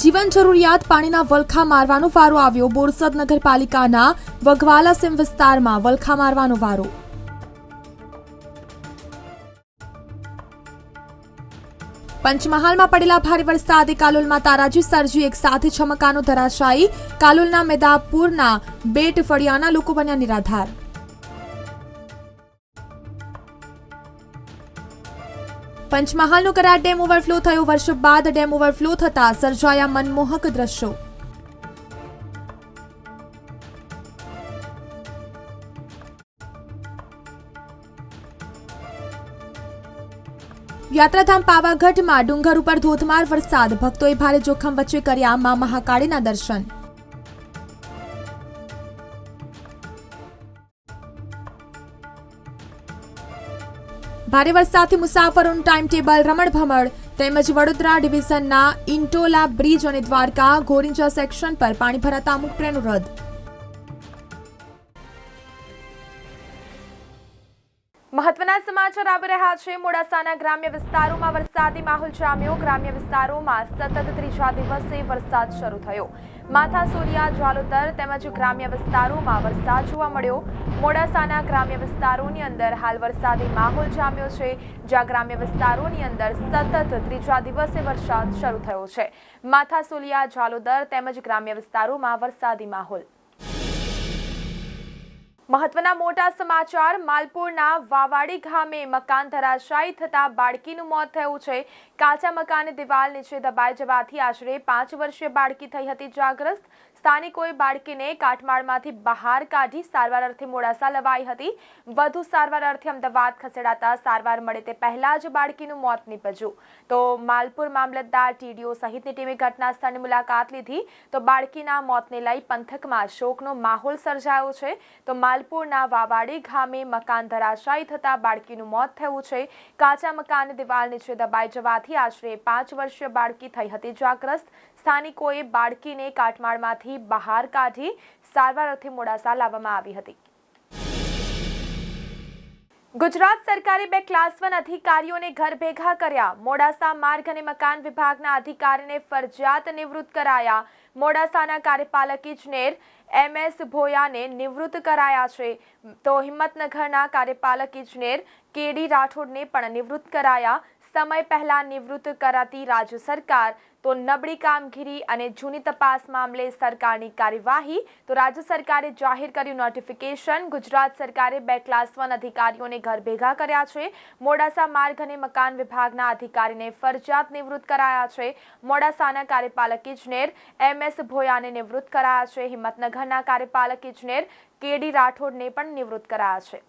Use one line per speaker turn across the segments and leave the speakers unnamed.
જીવન જરૂરિયાત પાણીના વલખા મારવાનો વારો આવ્યો. બોરસદ નગરપાલિકાના વઘવાલા સિમ વિસ્તારમાં વલખા મારવાનો વારો. પંચમહાલમાં પડેલા ભારે વરસાદે કાલોલમાં તારાજી સર્જી એક સાથે છમકાનો ધરાશાયી. કાલોલના મેદાપુરના બેટ ફળિયાના લોકો બન્યા નિરાધાર. પંચમહાલનો કરાર, ડેમ ઓવરફ્લો થયો. વર્ષો બાદ ડેમ ઓવરફ્લો થતા સર્જાયા મનમોહક દ્રશ્યો. યાત્રાધામ પાવાગઢમાં ડુંગર ઉપર ધોધમાર વરસાદ. ભક્તોએ ભારે જોખમ વચ્ચે કર્યા મા મહાકાળીના દર્શન. ભારે વરસાદથી મુસાફરોનું ટાઈમ ટેબલ રમણભમણ. તેમજ વડોદરા ડિવિઝનના ઇન્ટોલા બ્રિજ અને દ્વારકા ગોરિંજા સેક્શન પર પાણી ભરાતા અમુક ટ્રેનો રદ.
મહત્વના સમાચાર આવી રહ્યા છે. મોડાસાના ગ્રામ્ય વિસ્તારોમાં વરસાદી માહોલ જામ્યો. ગ્રામ્ય વિસ્તારોમાં સતત ત્રીજા દિવસે વરસાદ શરૂ થયો. માથા જાલોતર તેમજ ગ્રામ્ય વિસ્તારોમાં વરસાદ જોવા મળ્યો. મોડાસાના ગ્રામ્ય વિસ્તારોની અંદર હાલ વરસાદી માહોલ જામ્યો છે, જ્યાં ગ્રામ્ય વિસ્તારોની અંદર સતત ત્રીજા દિવસે વરસાદ શરૂ થયો છે. માથા સોલિયા જાલોદર તેમજ ગ્રામ્ય વિસ્તારોમાં વરસાદી માહોલ મહત્વના મોટા સમાચાર, માલપુરના વાવાડી ગામે મકાન ધરાશાયી થતા બાળકીનું મોત થયું છે. કાચા મકાન દિવાલ નીચે દબાઈ જવાથી આશરે પાંચ વર્ષીય બાળકી થઈ હતી જાગ્રસ્ત. સ્થાનિકોએ બાળકીને કાટમાળમાંથી બહાર કાઢી સારવાર અર્થે મોડાસા લવાઈ હતી. વધુ સારવાર અર્થે અમદાવાદ ખસેડાતા સારવાર મળે તે પહેલા જ બાળકીનું મોત નીપજ્યું. તો માલપુર મામલતદાર ટીડીઓ સહિતની ટીમે ઘટના સ્થળની મુલાકાત લીધી. તો બાળકીના મોતને લઈ પંથકમાં શોકનો માહોલ સર્જાયો છે. તો માલપુરના વાવાડી ગામે મકાન ધરાશાયી થતા બાળકીનું મોત થયું છે. કાચા મકાન દિવાલ નીચે દબાઈ જવાથી આશરે પાંચ વર્ષીય બાળકી થઈ હતી. જાગ્રસ્ત સ્થાનિકોએ બાળકીને કાટમાળમાંથી બહાર કાઢી સારવાર અર્થે મોડાસા લાવવામાં આવી હતી. ગુજરાત સરકારે બે ક્લાસ વન અધિકારીઓને ઘર ભેગા કર્યા. મોડાસા માર્ગ અને મકાન વિભાગના અધિકારીને ફરજિયાત નિવૃત્ત કરાયા. મોડાસાના કાર્યપાલક ઇજનેર એમ એસ ભોયાને નિવૃત્ત કરાયા છે. તો હિંમતનગરના કાર્યપાલક ઇજનેર કેડી રાઠોડને પણ નિવૃત્ત કરાયા. સમય પહેલા નિવૃત્ત કરાતી રાજ્ય સરકાર તો નબળી કામગીરી અને જૂની તપાસ મામલે સરકારની કાર્યવાહી. તો રાજ્ય સરકારે જાહેર કર્યું નોટિફિકેશન ગુજરાત સરકારે બે ક્લાસ વન અધિકારીઓને ઘર ભેગા કર્યા છે. મોડાસા માર્ગ અને મકાન વિભાગના અધિકારીને ફરજિયાત નિવૃત્ત કરાયા છે. મોડાસાના કાર્યપાલક ઇજનેર એમ એસ ભોયાને નિવૃત્ત કરાયા છે. હિંમતનગરના કાર્યપાલક ઇજનેર કેડી રાઠોડને પણ નિવૃત્ત કરાયા છે.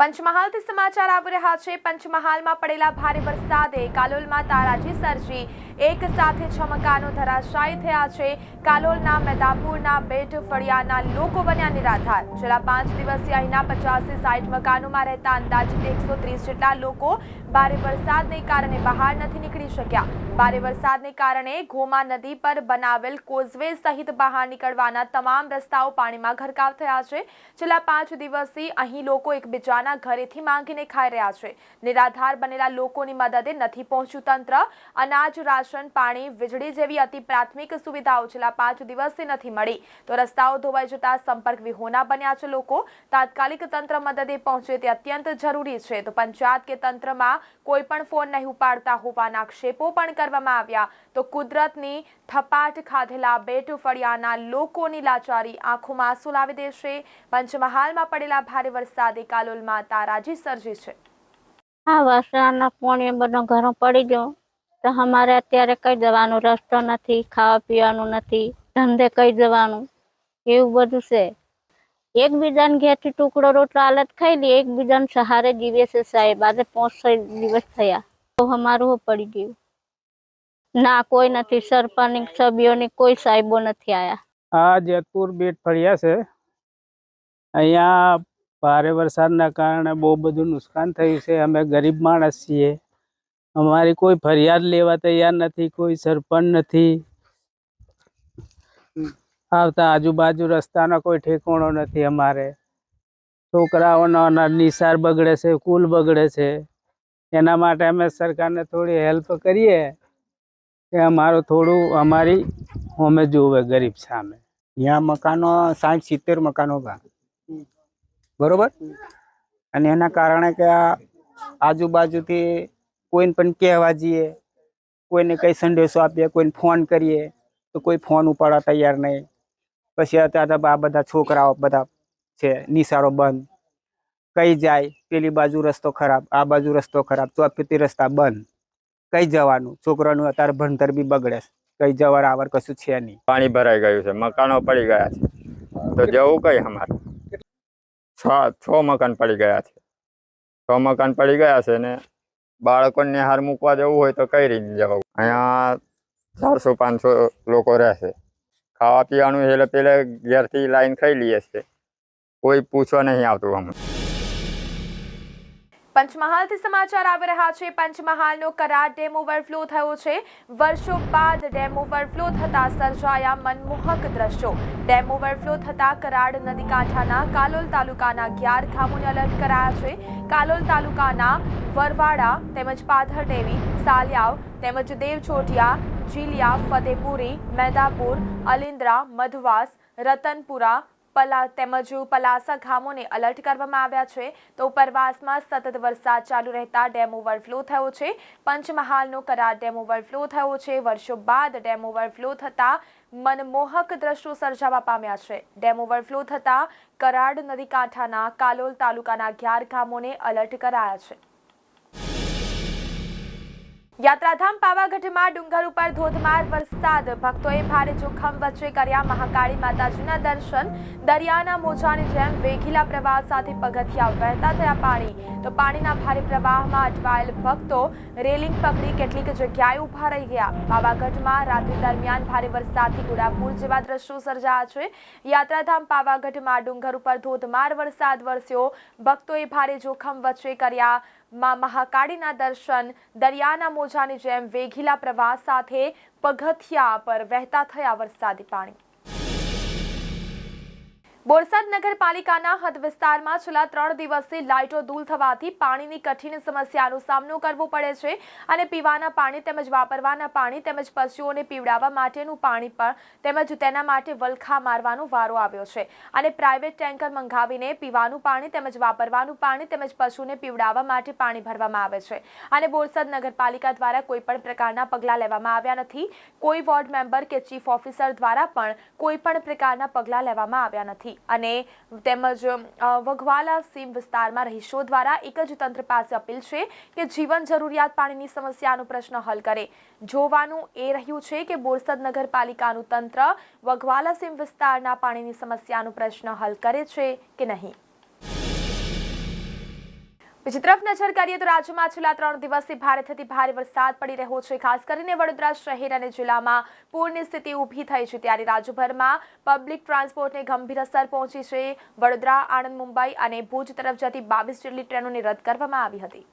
પંચમહાલથી સમાચાર આવી રહ્યા છે. પંચમહાલમાં પડેલા ભારે વરસાદે કાલોલમાં તારાજી સર્જી. એક સાથે છ મકાનો ધરાશાયી થયા છે. કાલોલના મેદાપુરના બેટ ફળિયાના લોકો બન્યા નિરાધાર. છેલ્લા પાંચ દિવસથી અહીંના પચાસથી સાઠ મકાનોમાં રહેતા અંદાજિત એકસો ત્રીસ જેટલા લોકો ભારે વરસાદને કારણે બહાર નથી નીકળી શક્યા. ભારે વરસાદને કારણે ઘોમા નદી પર બનાવેલ કોઝવે સહિત બહાર નીકળવાના તમામ રસ્તાઓ પાણીમાં ગરકાવ થયા છે. છેલ્લા પાંચ દિવસથી અહીં લોકો એકબીજાના ઘરેથી માંગીને ખાઈ રહ્યા છે. નિરાધાર બનેલા લોકોની મદદે નથી પહોંચ્યું તંત્ર. અનાજ, રાશન પાણી, વીજળી જેવી અતિ પ્રાથમિક સુવિધાઓ છેલ્લા પાંચ દિવસથી નથી મળી. તો રસ્તાઓ ધોવાઈ જતા સંપર્ક વિહોણા બન્યા છે લોકો. તાત્કાલિક તંત્ર મદદે પહોંચે તે અત્યંત જરૂરી છે. તો પંચાયત કે તંત્રમાં કોઈ પણ ફોન નહીં ઉપાડતા હોવાના આક્ષેપો પણ કરવામાં આવ્યા. તો કુદરતની થપાટ ખાધેલા બેટ ફળિયાના લોકોની લાચારી આંખોમાં આંસુ લાવી દેશે. પંચમહાલમાં પડેલા ભારે વરસાદે કાલોલમાં તારાજી સર્જી છે.
હા વરસાદના પાણી બધો ઘરો પડી ગયો. તો અમારે અત્યારે કઈ જવાનું રસ્તો નથી, ખાવા પીવાનું નથી, ધંધે કઈ જવાનું, એવું બધું છે. એકબીજાને ઘેરથી ટુકડો રોટલો હાલત ખાઈ લઈએ એકબીજાને સહારે જીવે છે સાહેબ. આજે પાંચ દિવસ થયા. તો અમારું પડી ગયું? ના, કોઈ નથી. સરપંચ સભ્યોની કોઈ સાહેબો નથી આયા.
આ જેતપુર બેટ ફળિયા છે. અહીંયા ભારે વરસાદના કારણે બહુ બધું નુકસાન થયું છે. અમે ગરીબ માણસ છીએ. અમારી કોઈ ફરિયાદ લેવા તૈયાર નથી, કોઈ સરપંચ નથી. આવતા આજુબાજુ રસ્તાનો કોઈ ઠેકોણો નથી અમારે. છોકરાઓનો નિસાર બગડે છે, કુલ બગડે છે. એના માટે અમે સરકારને થોડી હેલ્પ કરીએ કે અમારું થોડું, અમારી અમે જોવે ગરીબ સામે.
यहाँ મકાનો, સાઠ, સિત્તેર મકાનો હતા બરોબર? અને એના કારણે કે આજુબાજુથી કોઈને પણ કહેવા જઈએ, કોઈને કઈ સંદેશો આપીએ, કોઈને ફોન કરીએ, તો કોઈ ફોન ઉપાડવા તૈયાર નહીં. પછી અત્યારે આ બધા છોકરાઓ બધા છે, નિશાળો બંધ. કઈ જાય, પેલી બાજુ રસ્તો ખરાબ, આ બાજુ રસ્તો ખરાબ ચોફેથી રસ્તા બંધ. કઈ જવાનું? છોકરાનું અત્યારે ભણતર બી બગડે કઈ જવાર આવર કશું છે નહીં.
પાણી ભરાઈ ગયું છે, મકાનો પડી ગયા છે. તો જવું કઈ અમારે? છ છ મકાન પડી ગયા છે. છ મકાન પડી ગયા છે ને બાળકોને હાર મૂકવા જવું હોય તો કઈ રીતે જવું અહીંયા ચારસો પાંચસો લોકો રહેશે. ખાવા પીવાનું એટલે પેલે ઘેરથી લાઈન ખાઈ લઈએ છીએ. કોઈ પૂછવા નહીં આવતું અમને.
પંચમહાલથી સમાચાર આવી રહ્યા છે. પંચમહાલનો કરાર ડેમ ઓવરફ્લો થયો છે. વર્ષો બાદ ડેમ ઓવરફ્લો થતા સર્જાયા મનમોહક દ્રશ્યો. ડેમ ઓવરફ્લો થતા કરાડ નદી કાંઠાના કાલોલ તાલુકાના અગિયાર ગામોને અલર્ટ કરાયા છે. કાલોલ તાલુકાના વરવાડા તેમજ પાથરડેવી, સાલિયાવ તેમજ દેવચોટિયા, જીલિયા, ફતેપુરી, મેદાપુર અલિન્દ્રા મધવાસ, રતનપુરા પલા તેમજ પલાસા ગામોને અલર્ટ કરવામાં આવ્યા છે. તો ઉપરવાસમાં સતત વરસાદ ચાલુ રહેતા ડેમ ઓવરફ્લો થયો છે. પંચમહાલનો કરાર ડેમ ઓવરફ્લો થયો છે. વર્ષો બાદ ડેમ ઓવરફ્લો થતા મનમોહક દ્રશ્યો સર્જાવા પામ્યા છે. ડેમ ઓવરફ્લો થતા કરાડ નદી કાંઠાના કાલોલ તાલુકાના અગિયાર ગામોને અલર્ટ કરાયા છે. યાત્રાધામ પાવાગઢમાં ડુંગર ઉપર ધોધમાર વરસાદ. ભક્તોએ ભારે જોખમ વચ્ચે કર્યા મહાકાળી માતાજીના દર્શન. દરિયાના મોજાની જેમ વેગીલા પ્રવાહ સાથે પગથિયા વહેતા થયા પાણી. તો પાણીના ભારે પ્રવાહમાં અટવાયેલ ભક્તો રેલિંગ પકડી કેટલીક જગ્યાએ ઊભા રહી ગયા. પાવાગઢમાં રાત્રિ દરમિયાન ભારે વરસાદથી ગુડાપુર જેવા દ્રશ્યો સર્જાયા છે. યાત્રાધામ પાવાગઢમાં ડુંગર ઉપર ધોધમાર વરસાદ વરસ્યો. ભક્તોએ ભારે જોખમ વચ્ચે કર્યા માં મહાકાળીના દર્શન, દરિયાના મોજાની જેમ વેઘીલા પ્રવાહ સાથે પગથિયા પર વહેતા થયા વરસાદી પાણી. બોરસદ નગરપાલિકાના હદ વિસ્તારમાં છેલ્લા ત્રણ દિવસથી લાઇટો દૂર થવાથી પાણીની કઠિન સમસ્યાનો સામનો કરવો પડે છે અને પીવાના પાણી તેમજ વાપરવાના પાણી તેમજ પશુઓને પીવડાવવા માટેનું પાણી પણ તેમજ તેના માટે વલખા મારવાનો વારો આવ્યો છે. અને પ્રાઇવેટ ટેન્કર મંગાવીને પીવાનું પાણી તેમજ વાપરવાનું પાણી તેમજ પશુને પીવડાવવા માટે પાણી ભરવામાં આવે છે. અને બોરસદ નગરપાલિકા દ્વારા કોઈ પણ પ્રકારના પગલાં લેવામાં આવ્યા નથી. કોઈ વોર્ડ મેમ્બર કે ચીફ ઓફિસર દ્વારા પણ કોઈ પણ પ્રકારના પગલાં લેવામાં આવ્યા નથી. અને તેમજ વઘવાલા સીમ વિસ્તારમાં રહીશો દ્વારા એક જ તંત્ર પાસે અપીલ છે કે જીવન જરૂરિયાત પાણીની સમસ્યાનો પ્રશ્ન હલ કરે. જોવાનું એ રહ્યું છે કે બોરસદ નગરપાલિકાનું તંત્ર વઘવાલા સીમ વિસ્તારના પાણીની સમસ્યાનો પ્રશ્ન હલ કરે છે કે નહીં? બીજી તરફ નજર કરીએ તો રાજ્યમાં છેલ્લા ત્રણ દિવસથી ભારે થતી ભારે વરસાદ પડી રહ્યો છે. ખાસ કરીને વડોદરા શહેર અને જિલ્લામાં પૂરની સ્થિતિ ઊભી થઈ છે ત્યારે રાજ્યભરમાં પબ્લિક ટ્રાન્સપોર્ટને ગંભીર અસર પહોંચી છે. વડોદરા, આણંદ, મુંબઈ અને ભુજ તરફ જતી બાવીસ જેટલી ટ્રેનોને રદ કરવામાં આવી હતી.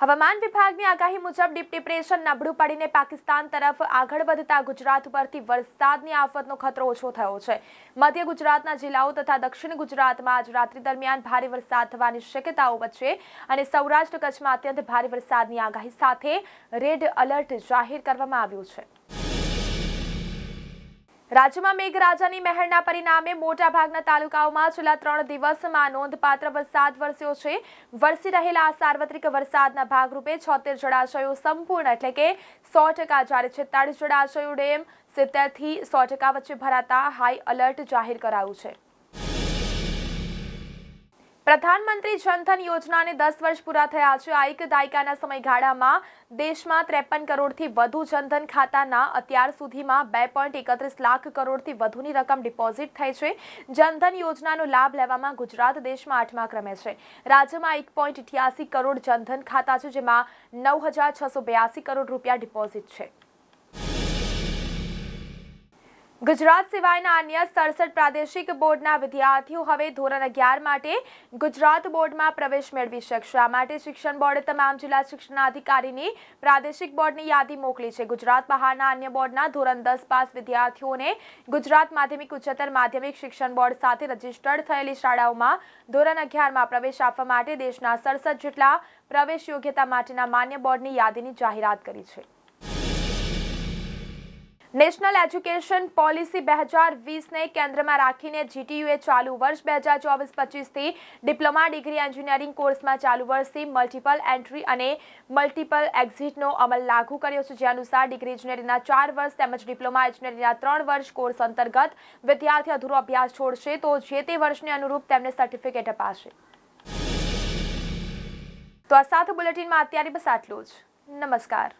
હવામાન વિભાગની આગાહી મુજબ ડીપ ડિપ્રેશન નબળું પડીને પાકિસ્તાન તરફ આગળ વધતા ગુજરાત પરથી વરસાદની આફતનો ખતરો ઓછો થયો છે. મધ્ય ગુજરાતના જિલ્લાઓ તથા દક્ષિણ ગુજરાતમાં આજ રાત્રિ દરમિયાન ભારે વરસાદ થવાની શક્યતાઓ વચ્ચે અને સૌરાષ્ટ્ર કચ્છમાં અત્યંત ભારે વરસાદની આગાહી સાથે રેડ એલર્ટ જાહેર કરવામાં આવ્યું છે. રાજ્યમાં મેઘરાજાની મહેરના પરિણામે મોટાભાગના તાલુકાઓમાં છેલ્લા ત્રણ દિવસમાં નોંધપાત્ર વરસાદ વરસ્યો છે. વરસી રહેલા આ સાર્વત્રિક વરસાદના ભાગરૂપે છોતેર જળાશયો સંપૂર્ણ એટલે કે સો ટકા જ્યારે છેતાળીસ જળાશયો ડેમ સિત્તેરથી સો ટકા વચ્ચે ભરાતા હાઈ અલર્ટ જાહેર કરાયું છે. પ્રધાનમંત્રી જનધન યોજનાને દસ વર્ષ પૂરા થયા છે. આ એક દાયકાના સમયગાળામાં દેશમાં ત્રેપન કરોડથી વધુ જનધન ખાતાના અત્યાર સુધીમાં બે પોઈન્ટ એકત્રીસ લાખ કરોડથી વધુની રકમ ડિપોઝિટ થઈ છે. જનધન યોજનાનો લાભ લેવામાં ગુજરાત દેશમાં આઠમા ક્રમે છે. રાજ્યમાં એક પોઈન્ટ કરોડ જનધન ખાતા છે, જેમાં નવ હજાર છસો બ્યાસી કરોડ રૂપિયા ડિપોઝિટ છે. ગુજરાત સિવાયના અન્ય સડસઠ પ્રાદેશિક બોર્ડના વિદ્યાર્થીઓ હવે ધોરણ અગિયાર માટે ગુજરાત બોર્ડમાં પ્રવેશ મેળવી શકશે. આ માટે શિક્ષણ બોર્ડે તમામ જિલ્લા શિક્ષણાધિકારીની પ્રાદેશિક બોર્ડની યાદી મોકલી છે. ગુજરાત બહારના અન્ય બોર્ડના ધોરણ દસ પાસ વિદ્યાર્થીઓને ગુજરાત માધ્યમિક ઉચ્ચતર માધ્યમિક શિક્ષણ બોર્ડ સાથે રજીસ્ટર્ડ થયેલી શાળાઓમાં ધોરણ અગિયારમાં પ્રવેશ આપવા માટે દેશના સડસઠ જેટલા પ્રવેશ યોગ્યતા માટેના માન્ય બોર્ડની યાદીની જાહેરાત કરી છે. નેશનલ એજ્યુકેશન પોલિસી બે હજાર વીસને કેન્દ્રમાં રાખીને જીટીયુએ ચાલુ વર્ષ બે હજાર ચોવીસ પચીસથી ડિપ્લોમા, ડિગ્રી એન્જિનિયરિંગ કોર્સમાં ચાલુ વર્ષથી મલ્ટિપલ એન્ટ્રી અને મલ્ટિપલ એક્ઝિટનો અમલ લાગુ કર્યો છે. જે અનુસાર ડિગ્રી ઇજનેરીના ચાર વર્ષ તેમજ ડિપ્લોમા ઇજનેરીના ત્રણ વર્ષ કોર્સ અંતર્ગત વિદ્યાર્થી અધૂરો અભ્યાસ છોડશે, તો જે તે વર્ષને અનુરૂપ તેમને સર્ટિફિકેટ અપાશે. તો આ સાથે બુલેટિનમાં અત્યારે બસ આટલું જ. નમસ્કાર.